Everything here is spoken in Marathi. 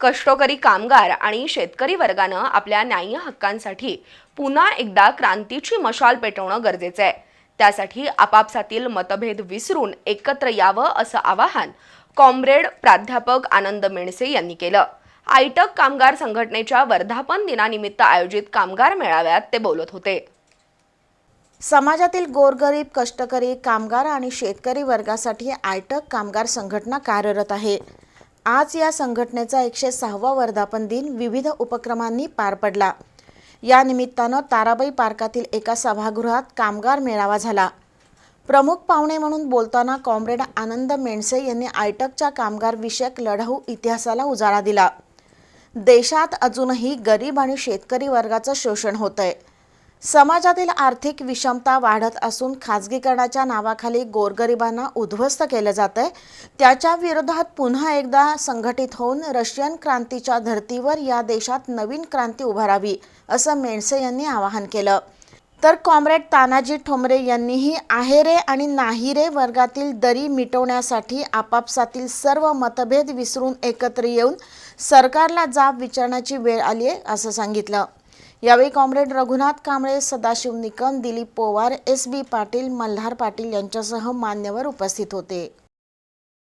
कष्टकरी कामगार आणि शेतकरी वर्गानं आपल्या न्याय्य हक्कांसाठी पुन्हा एकदा क्रांतीची मशाल पेटवणं गरजेचं आहे. त्यासाठी आपापसातील मतभेद विसरून एकत्र यावं असं आवाहन कॉम्रेड प्राध्यापक आनंद मेणसे यांनी केलं. आयटक कामगार संघटनेच्या वर्धापन दिनानिमित्त आयोजित कामगार मेळाव्यात ते बोलत होते. समाजातील गोरगरीब कष्टकरी कामगार आणि शेतकरी वर्गासाठी आयटक कामगार संघटना कार्यरत आहे. आज या संघटनेचा एकशे सहावा वर्धापन दिन विविध उपक्रमांनी पार पडला. या निमित्तानं ताराबाई पार्कातील एका सभागृहात कामगार मेळावा झाला. प्रमुख पाहुणे म्हणून बोलताना कॉम्रेड आनंद मेणसे यांनी आयटकच्या कामगार विषयक लढाऊ इतिहासाला उजाळा दिला. देशात अजूनही गरीब आणि शेतकरी वर्गाचं शोषण होत आहे समाजातील आर्थिक विषमता वाढत असून खाजगीकरणाच्या नावाखाली गोरगरिबांना उद्ध्वस्त केलं जात आहे त्याच्या विरोधात पुन्हा एकदा संघटित होऊन रशियन क्रांतीच्या धर्तीवर या देशात नवीन क्रांती उभारावी असं मेणसे यांनी आवाहन केलं. तर कॉम्रेड तानाजी ठोंबरे यांनीही आहेरे आणि नाहीरे वर्गातील दरी मिटवण्यासाठी आपापसातील सर्व मतभेद विसरून एकत्र येऊन सरकारला जाब विचारण्याची वेळ आली आहे असं सांगितलं. यावेळी comrade Raghunath Kamble Sadashiv Nikam Dilip Powar S B Patil Malhar Patil यांच्यासह मान्यवर उपस्थित होते.